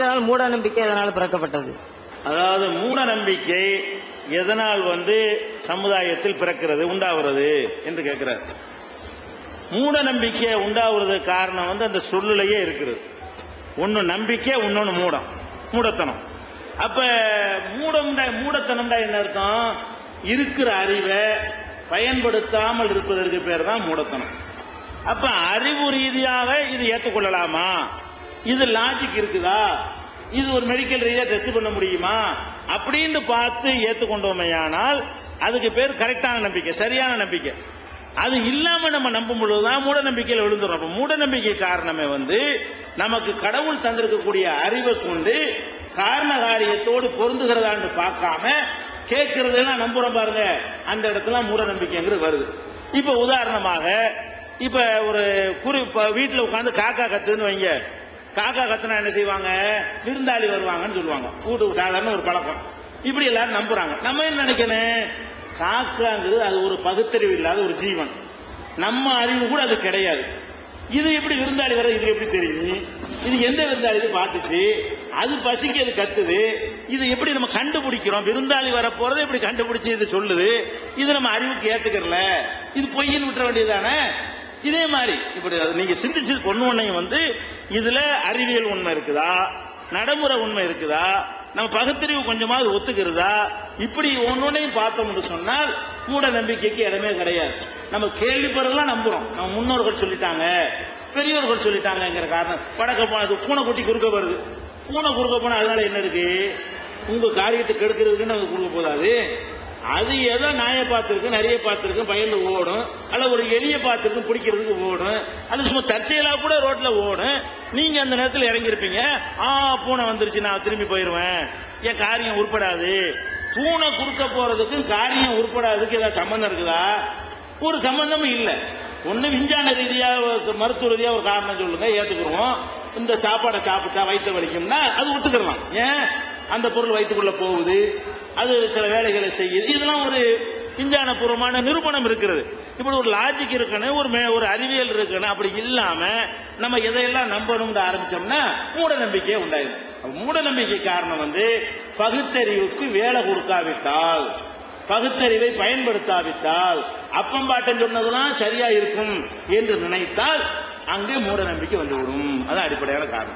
இதனால் மூட நம்பிக்கை எதனால் பிறக்கப்பட்டது? அதாவது மூட நம்பிக்கை எதனால் வந்து சமுதாயத்தில் பிறக்கிறது உண்டாகிறது என்று கேட்கிறார். மூட நம்பிக்கை உண்டாகிறது காரணம் வந்து அந்த சொல்லுலையே இருக்கிறது. ஒன்று நம்பிக்கை இன்னொன்று மூடம். மூடத்தனம். அப்ப மூடம்டா மூடத்தனம்டா என்ன அர்த்தம்? இருக்கிற அறிவை பயன்படுத்தாமல் இருப்பதற்கு பேர் தான் மூடத்தனம். அப்ப அறிவு ரீதியாக இது ஏற்றுக்கொள்ளலாமா? இது லாஜிக் இருக்குதா? இது ஒரு மெடிக்கல் ரீதியா டெஸ்ட் பண்ண முடியுமா? அப்படின்னு பார்த்து ஏற்றுக்கொண்டோமையானால் அதுக்கு பேர் கரெக்டான நம்பிக்கை சரியான நம்பிக்கை. அது இல்லாம நம்ம நம்பும் பொழுதுதான் மூட நம்பிக்கையில் விழுந்துடும் மூட நம்பிக்கை காரணமே வந்து நமக்கு கடவுள் தந்திருக்கக்கூடிய அறிவை கொண்டு காரண காரியத்தோடு பொருந்துகிறதான்னு பார்க்காம கேட்கறதெல்லாம் நம்புறோம் பாருங்க. அந்த இடத்துல மூட நம்பிக்கைங்கிறது வருது. இப்ப உதாரணமாக இப்ப ஒரு குறி வீட்டில் உட்காந்து காக்கா கத்துன்னு வைங்க. காக்கா கத்துனா என்ன செய்வாங்க? விருந்தாளி வருவாங்கன்னு சொல்லுவாங்க. கூட்டு சாதாரண ஒரு பழக்கம். இப்படி எல்லாரும் நம்புறாங்க. நம்ம என்ன நினைக்கணும்? காக்காங்கிறது அது ஒரு பகுத்தறிவு இல்லாத ஒரு ஜீவன். நம்ம அறிவு கூட அது கிடையாது. இது எப்படி விருந்தாளி வர இது எப்படி தெரியும் இது எந்த விருந்தாளி பார்த்துச்சு. அது பசிக்கு அது கத்துது. இது எப்படி நம்ம கண்டுபிடிக்கிறோம்? விருந்தாளி வர போறதை எப்படி கண்டுபிடிச்சு இது சொல்லுது? இது நம்ம அறிவுக்கு ஏத்துக்கிறல. இது பொய்ன்னு விட்டுற வேண்டியதானே இதே மாதிரி. இப்படி அது நீங்க சிந்திச்சு பொண்ணு ஒன்னையும் வந்து இதுல அறிவியல் உண்மை இருக்குதா? நடைமுறை உண்மை இருக்குதா? நம்ம பகுத்தறிவு கொஞ்சமாவது ஒத்துக்கிறதா? இப்படி ஒன்னொன்னையும் பார்த்தோம்னு சொன்னால் மூட நம்பிக்கைக்கு இடமே கிடையாது. நம்ம கேள்விப்படுறதெல்லாம் நம்புறோம். நம்ம முன்னோர்கள் சொல்லிட்டாங்க பெரியோர்கள் சொல்லிட்டாங்கிற காரணம். படக்க போனது பூனை குட்டி குறுக்க வருது பூனை குறுக்க போனால் அதனால என்ன இருக்கு? உங்க காரியத்தை கெடுக்கிறதுக்குன்னு அது குறுக்க போதாது. அது ஏதோ நாயை பார்த்துருக்கு நிறைய பார்த்துருக்கு பயந்து ஓடும். அல்ல ஒரு எளிய பார்த்துருக்கும் பிடிக்கிறதுக்கு ஓடும். அது சும்மா தற்செயலா கூட ரோட்ல ஓடும். நீங்க அந்த நேரத்தில் இறங்கியிருப்பீங்க. ஆ பூனை வந்துருச்சு நான் திரும்பி போயிருவேன் என் காரியம் உருப்படாது? பூனை குறுக்க போறதுக்கும் காரியம் உருப்படாததுக்கு ஏதாவது சம்பந்தம் இருக்குதா? ஒரு சம்பந்தமும் இல்லை. ஒன்று விஞ்ஞான ரீதியாக ஒரு மருத்துவ ரீதியாக ஒரு காரணம் சொல்லுங்க ஏற்றுக்குருவோம் இந்த சாப்பாடை சாப்பிட்டா வயிற்று வலிக்கும்னா அது ஒத்துக்கிடலாம். ஏன்? அந்த பொருள் வயிற்றுக்குள்ளே போகுது. அது சில வேலைகளை செய்யுது. இதெல்லாம் ஒரு விஞ்ஞானபூர்வமான நிரூபணம் இருக்கிறது. இப்படி ஒரு லாஜிக் இருக்கணும் ஒரு மே- ஒரு அறிவியல் இருக்கணும் அப்படி இல்லாம நம்ம எதையெல்லாம் நம்பணும்னு ஆரம்பிச்சோம்னா மூட நம்பிக்கையே உண்டாயிருது மூட நம்பிக்கை காரணம் வந்து பகுத்தறிவுக்கு வேலை கொடுக்காவிட்டால் பகுத்தறிவை பயன்படுத்தாவிட்டால் அப்பம் பாட்டன் சொன்னதெல்லாம் சரியா இருக்கும் என்று நினைத்தால் அங்கே மூட நம்பிக்கை வந்துவிடும். அதான் அடிப்படையான காரணம்.